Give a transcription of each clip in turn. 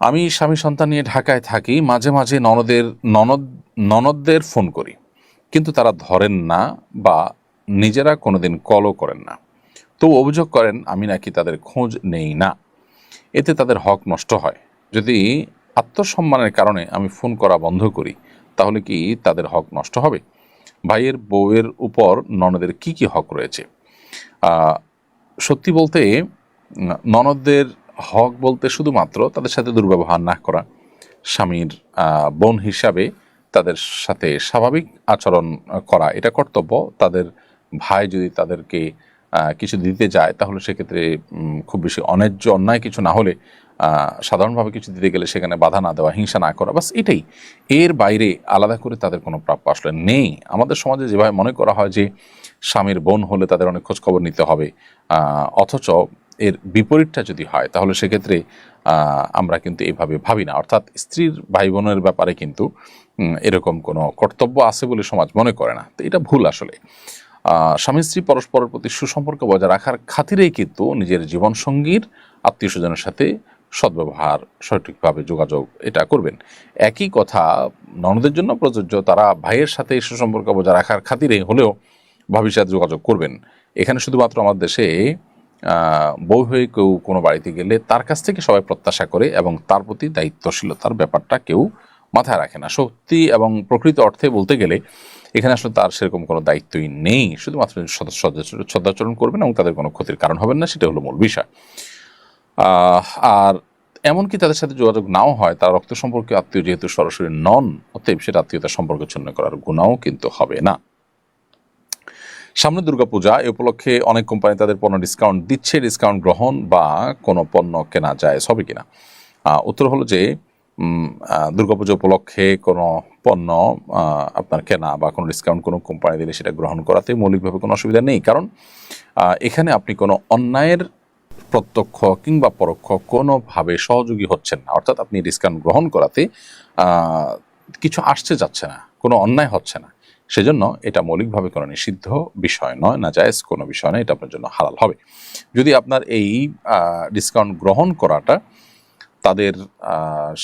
আমি স্বামী সন্তান নিয়ে ঢাকায় থাকি, মাঝে মাঝে ননদের, ননদ, ননদদের ফোন করি। কিন্তু তারা ধরেন না বা নিজেরা কোনোদিন কলও করেন না। তো অভিযোগ করেন, আমি নাকি তাদের খোঁজ নেই না। এতে তাদের হক নষ্ট হয়। যদি আত্মসম্মানের কারণে আমি ফোন করা বন্ধ করি, তাহলে কি তাদের হক নষ্ট হবে? ভাইয়ের বউয়ের উপর ননদের কি কি হক রয়েছে? সত্যি বলতে ননদদের হক বলতে শুধুমাত্র তাদের সাথে দুর্ব্যবহার না করা। স্বামীর বোন হিসাবে তাদের সাথে স্বাভাবিক আচরণ করা এটা কর্তব্য। তাদের ভাই যদি তাদেরকে কিছু দিতে যায় তাহলে সেক্ষেত্রে খুব বেশি অন্যায্য অন্যায় কিছু না হলে সাধারণভাবে কিছু দিতে গেলে সেখানে বাধা না দেওয়া, হিংসা না করা বাস এটাই। এর বাইরে আলাদা করে তাদের কোনো প্রাপ্য আসলে নেই। আমাদের সমাজে যেভাবে মনে করা হয় যে, স্বামীর বোন হলে তাদের অনেক খোঁজখবর নিতে হবে অথচ এর বিপরীতটা যদি হয়, তাহলে সেক্ষেত্রে আমরা কিন্তু এভাবে ভাবি না। অর্থাৎ স্ত্রীর ভাই বোনের ব্যাপারে কিন্তু এরকম কোনো কর্তব্য আছে বলে সমাজ মনে করে না। তো এটা ভুল আসলে। স্বামী স্ত্রী পরস্পরের প্রতি সুসম্পর্ক বজায় রাখার খাতিরেই কিন্তু নিজের জীবনসঙ্গীর আত্মীয় স্বজনের সাথে সদ্ব্যবহার, সঠিকভাবে যোগাযোগ এটা করবেন। একই কথা, ননদের জন্য প্রযোজ্য, তারা ভাইয়ের সাথে সুসম্পর্ক বজায় রাখার খাতিরে হলেও ভাবির সাথে যোগাযোগ করবেন। এখানে শুধুমাত্র আমাদের দেশে বউ হয়ে কেউ কোনো বাড়িতে গেলে তার কাছ থেকে সবাই প্রত্যাশা করে এবং তার প্রতি দায়িত্বশীলতার ব্যাপারটা কেউ মাথায় রাখে না। সত্যি এবং প্রকৃত অর্থে বলতে গেলে, এখানে আসলে তার সেরকম কোনো দায়িত্বই নেই। শুধুমাত্র সদাচরণ করবেন এবং তাদের কোনো ক্ষতির কারণ হবেন না সেটা হলো মূল বিষয়। আর এমনকি তাদের সাথে যোগাযোগ নাও হয়, তার রক্ত সম্পর্কে আত্মীয় যেহেতু সরাসরি নন, অতএব সেটা আত্মীয়তা সম্পর্ক ছিন্ন করার গুণাও কিন্তু হবে না। সামনে দুর্গাপূজা, এ উপলক্ষে অনেক কোম্পানি তাদের পণ্য ডিসকাউন্ট দিচ্ছে ডিসকাউন্ট গ্রহণ বা কোনো পণ্য কেনা যায়, সবই কিনা। উত্তর হলো যে দুর্গাপূজা উপলক্ষে কোনো পণ্য আপনার কেনা বা কোনো ডিসকাউন্ট কোনো কোম্পানি দিলে সেটা গ্রহণ করাতে মৌলিকভাবে কোনো অসুবিধা নেই। কারণ এখানে আপনি কোনো অন্যায়ের প্রত্যক্ষ কিংবা পরোক্ষ কোনোভাবে সহযোগী হচ্ছেন না। অর্থাৎ আপনি ডিসকাউন্ট গ্রহণ করাতে কিছু আসছে যাচ্ছে না, কোনো অন্যায় হচ্ছে না। সেজন্য এটা মৌলিকভাবে কোনো নিষিদ্ধ বিষয় নয়, না জায়েজ কোনো বিষয় নয়, এটা আপনার জন্য হালাল হবে। যদি আপনার এই ডিসকাউন্ট গ্রহণ করাটা তাদের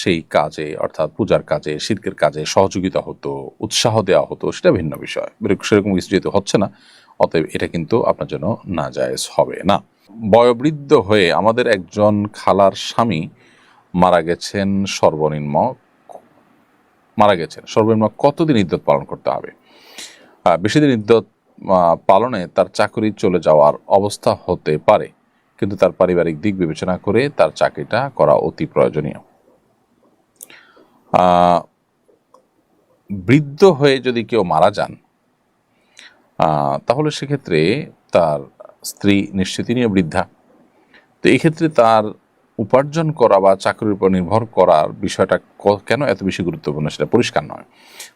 সেই কাজে, অর্থাৎ পূজার কাজে, শিল্পের কাজে সহযোগিতা হতো, উৎসাহ দেওয়া হতো, সেটা ভিন্ন বিষয়। সেরকম কিছু যেহেতু হচ্ছে না, অতএব এটা কিন্তু আপনার জন্য না জায়েজ হবে না। বয়োবৃদ্ধ হয়ে আমাদের একজন খালার স্বামী মারা গেছেন সর্বনিম্ন মারা গেছেন। সর্বনিম্ন কতদিন ইদ্যত পালন করতে হবে? বেশি দিন ইদ্যত পালনে তার চাকরি চলে যাওয়ার অবস্থা হতে পারে, কিন্তু তার পারিবারিক দিক বিবেচনা করে তার চাকরিটা করা অতি প্রয়োজনীয়। বৃদ্ধ হয়ে যদি কেউ মারা যান তাহলে সেক্ষেত্রে তার স্ত্রী নিশ্চিত তিনিও বৃদ্ধা। তো এই ক্ষেত্রে তার উপার্জন করা বা চাকরির উপর নির্ভর করার বিষয়টা কেন এত বেশি গুরুত্বপূর্ণ সেটা পরিষ্কার নয়।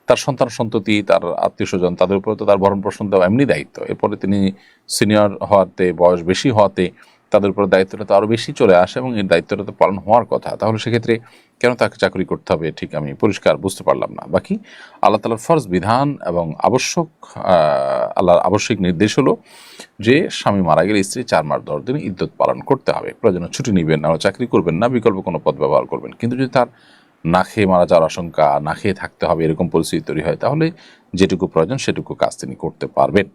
তার সন্তান সন্ততি, তার আত্মীয় স্বজন, তাদের উপরে তো তার ভরণ পোষণ দেওয়া এমনি দায়িত্ব। এরপরে তিনি সিনিয়র হওয়াতে, বয়স বেশি হওয়াতে তাদের উপর দায়িত্বটা তো আরও বেশি চলে আসে এবং এর দায়িত্বটা তো পালন হওয়ার কথা, তাহলে সেক্ষেত্রে কেন তাকে চাকরি করতে হবে? ঠিক আমি পরিষ্কার বুঝতে পারলাম না। বাকি আল্লাহ তালার ফরজ বিধান এবং আবশ্যক আল্লাহর আবশ্যিক নির্দেশ হলো যে স্বামী মারা গেলে স্ত্রী চার মাস দশ দিন ইদ্যত পালন করতে হবে। প্রয়োজনে ছুটি নেবেন না, চাকরি করবেন না, বিকল্প কোনো পদ ব্যবহার করবেন। কিন্তু যদি তার না খেয়ে মারা যাওয়ার আশঙ্কা, না খেয়ে থাকতে হবে এরকম পরিস্থিতি তৈরি হয়, তাহলে যেটুকু প্রয়োজন সেটুকু কাজ তিনি করতে পারবেন।